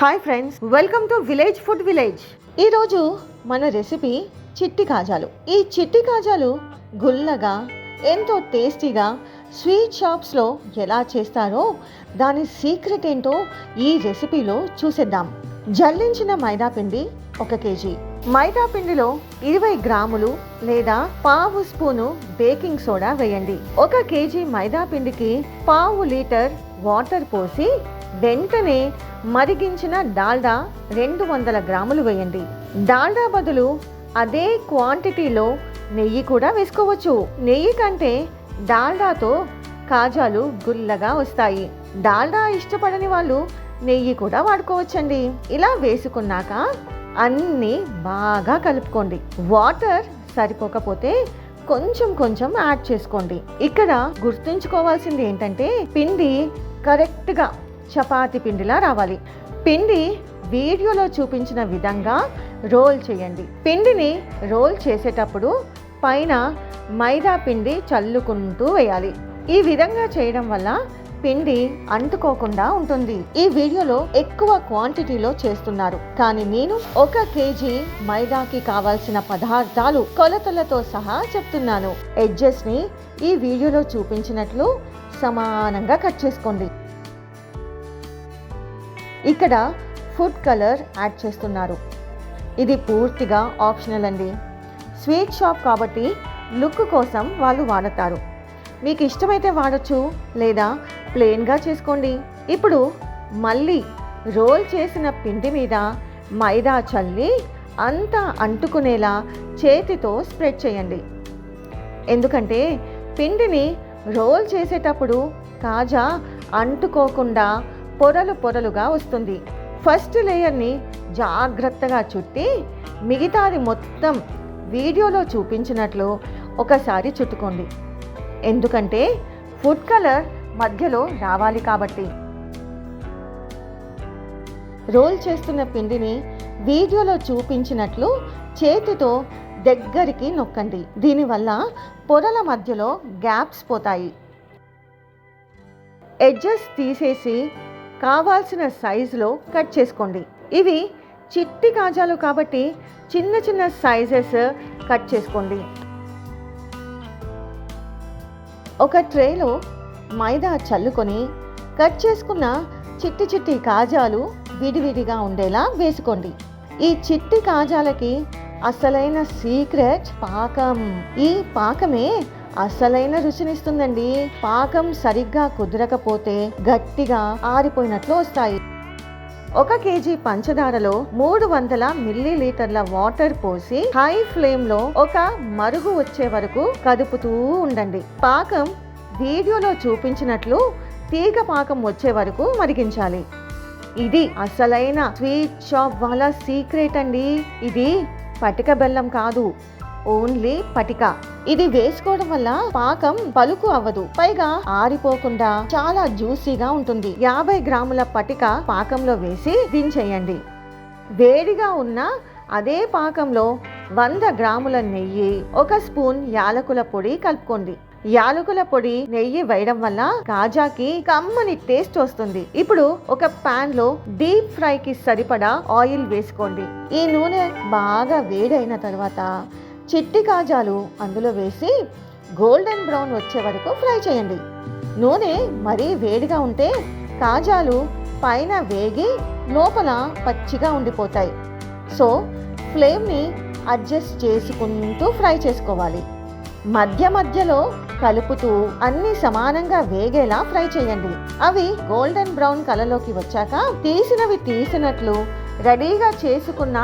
Hi friends welcome to village food village ఈరోజు మన recipe చిట్టి కాజాలు. ఈ చిట్టి కాజాలు గుల్లగా ఎంతో టేస్టీగా స్వీట్ షాప్స్లో ఎలా చేస్తారో దాని సీక్రెట్ ఏంటో ఈ రెసిపీలో చూసేద్దాం. జల్లించిన మైదా పిండి ఒక కేజీ. మైదా పిండిలో ఇరవై గ్రాములు లేదా పావు స్పూను బేకింగ్ సోడా వేయండి. ఒక కేజీ మైదా పిండికి పావు లీటర్ వాటర్ పోసి వెంటనే మరిగించిన డాల్డా రెండు వందల గ్రాములు వేయండి. డాల్డా బదులు అదే క్వాంటిటీలో నెయ్యి కూడా వేసుకోవచ్చు. నెయ్యి కంటే డాల్డాతో కాజాలు గుల్లగా వస్తాయి. డాల్డా ఇష్టపడని వాళ్ళు నెయ్యి కూడా వాడుకోవచ్చండి. ఇలా వేసుకున్నాక అన్నీ బాగా కలుపుకోండి. వాటర్ సరిపోకపోతే కొంచెం కొంచెం యాడ్ చేసుకోండి. ఇక్కడ గుర్తుంచుకోవాల్సింది ఏంటంటే పిండి కరెక్ట్గా చపాతి పిండిలా రావాలి. పిండి వీడియోలో చూపించిన విధంగా రోల్ చేయండి. పిండిని రోల్ చేసేటప్పుడు పైన మైదా పిండి చల్లుకుంటూ వేయాలి. ఈ విధంగా చేయడం వల్ల పిండి అంటుకోకుండా ఉంటుంది. ఈ వీడియోలో ఎక్కువ క్వాంటిటీలో చేస్తున్నారు. కానీ నేను ఒక కేజీ మైదాకి కావాల్సిన పదార్థాలు కొలతలతో సహా చెప్తున్నాను. ఎడ్జెస్ని ఈ వీడియోలో చూపించినట్లు సమానంగా కట్ చేసుకోండి. ఇక్కడ ఫుడ్ కలర్ యాడ్ చేస్తున్నారు. ఇది పూర్తిగా ఆప్షనల్ అండి. స్వీట్ షాప్ కాబట్టి లుక్ కోసం వాళ్ళు వాడతారు. మీకు ఇష్టమైతే వాడచ్చు లేదా ప్లెయిన్గా చేసుకోండి. ఇప్పుడు మళ్ళీ రోల్ చేసిన పిండి మీద మైదా చల్లి అంతా అంటుకునేలా చేతితో స్ప్రెడ్ చేయండి. ఎందుకంటే పిండిని రోల్ చేసేటప్పుడు కాజా అంటుకోకుండా పొరలు పొరలుగా వస్తుంది. ఫస్ట్ లేయర్ని జాగ్రత్తగా చుట్టి మిగతాది మొత్తం వీడియోలో చూపించినట్లు ఒకసారి చుట్టుకోండి. ఎందుకంటే ఫుడ్ కలర్ మధ్యలో రావాలి కాబట్టి. రోల్ చేస్తున్న పిండిని వీడియోలో చూపించినట్లు చేతితో దగ్గరికి నొక్కండి. దీనివల్ల పొరల మధ్యలో గ్యాప్స్ పోతాయి. ఎడ్జెస్ తీసేసి కావాల్సిన సైజులో కట్ చేసుకోండి. ఇవి చిట్టి కాజాలు కాబట్టి చిన్న చిన్న సైజెస్ కట్ చేసుకోండి. ఒక ట్రేలో మైదా చల్లుకొని కట్ చేసుకున్న చిట్టి చిట్టి కాజాలు విడివిడిగా ఉండేలా వేసుకోండి. ఈ చిట్టి కాజాలకి అసలైన సీక్రెట్ పాకం. ఈ పాకమే అసలైన రుచినిస్తుందండి. పాకం సరిగ్గా కుదరకపోతే గట్టిగా ఆరిపోయినట్లు వస్తాయి. ఒక కేజీ పంచదారలో మూడు వందల మిల్లీ లీటర్ల వాటర్ పోసి హై ఫ్లేమ్లో ఒక మరుగు వచ్చే వరకు కదుపుతూ ఉండండి. పాకం వీడియోలో చూపించినట్లు తీగ పాకం వచ్చే వరకు మరిగించాలి. ఇది అసలైన స్వీట్ షాప్ వాళ్ళ సీక్రెట్ అండి. ఇది పటిక బెల్లం కాదు. ఓన్లీ పటిక. ఇది వేసుకోవడం వల్ల పాకం పలుకు అవ్వదు. పైగా ఆరిపోకుండా చాలా జ్యూసీగా ఉంటుంది. యాభై గ్రాముల పటిక పాకంలో వేసి దించేయండి. వేడిగా ఉన్న అదే పాకంలో వంద గ్రాముల నెయ్యి ఒక స్పూన్ యాలకుల పొడి కలుపుకోండి. యాలకుల పొడి నెయ్యి వేయడం వల్ల కాజాకి కమ్మని టేస్ట్ వస్తుంది. ఇప్పుడు ఒక పాన్లో డీప్ ఫ్రై కి సరిపడా ఆయిల్ వేసుకోండి. ఈ నూనె బాగా వేడైన తర్వాత చిట్టి కాజాలు అందులో వేసి గోల్డెన్ బ్రౌన్ వచ్చే వరకు ఫ్రై చేయండి. నూనె మరీ వేడిగా ఉంటే కాజాలు పైన వేగి లోపల పచ్చిగా ఉండిపోతాయి. సో ఫ్లేమ్ని అడ్జస్ట్ చేసుకుంటూ ఫ్రై చేసుకోవాలి. మధ్య మధ్యలో కలుపుతూ అన్ని సమానంగా వేగేలా ఫ్రై చేయండి. అవి గోల్డెన్ బ్రౌన్ కలర్లోకి వచ్చాక తీసినవి తీసినట్లు రెడీగా చేసుకున్న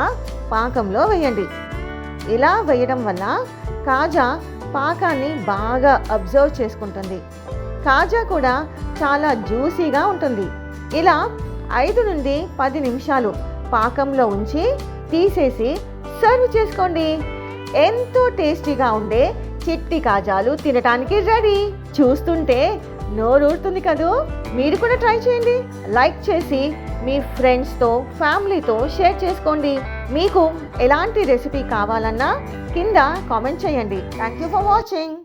పాకంలో వేయండి. ఇలా వేయడం వల్ల కాజా పాకాన్ని బాగా అబ్జర్వ్ చేసుకుంటుంది. కాజా కూడా చాలా జ్యూసీగా ఉంటుంది. ఇలా ఐదు నుండి పది నిమిషాలు పాకంలో ఉంచి తీసేసి సర్వ్ చేసుకోండి. ఎంతో టేస్టీగా ఉండే చిట్టి కాజాలు తినటానికి రెడీ. చూస్తుంటే నోరూరుతుంది కదూ? మీరు కూడా ట్రై చేయండి. లైక్ చేసి మీ ఫ్రెండ్స్తో ఫ్యామిలీతో షేర్ చేసుకోండి. మీకు ఎలాంటి రెసిపీ కావాలన్నా కింద కామెంట్ చేయండి. Thank you for watching.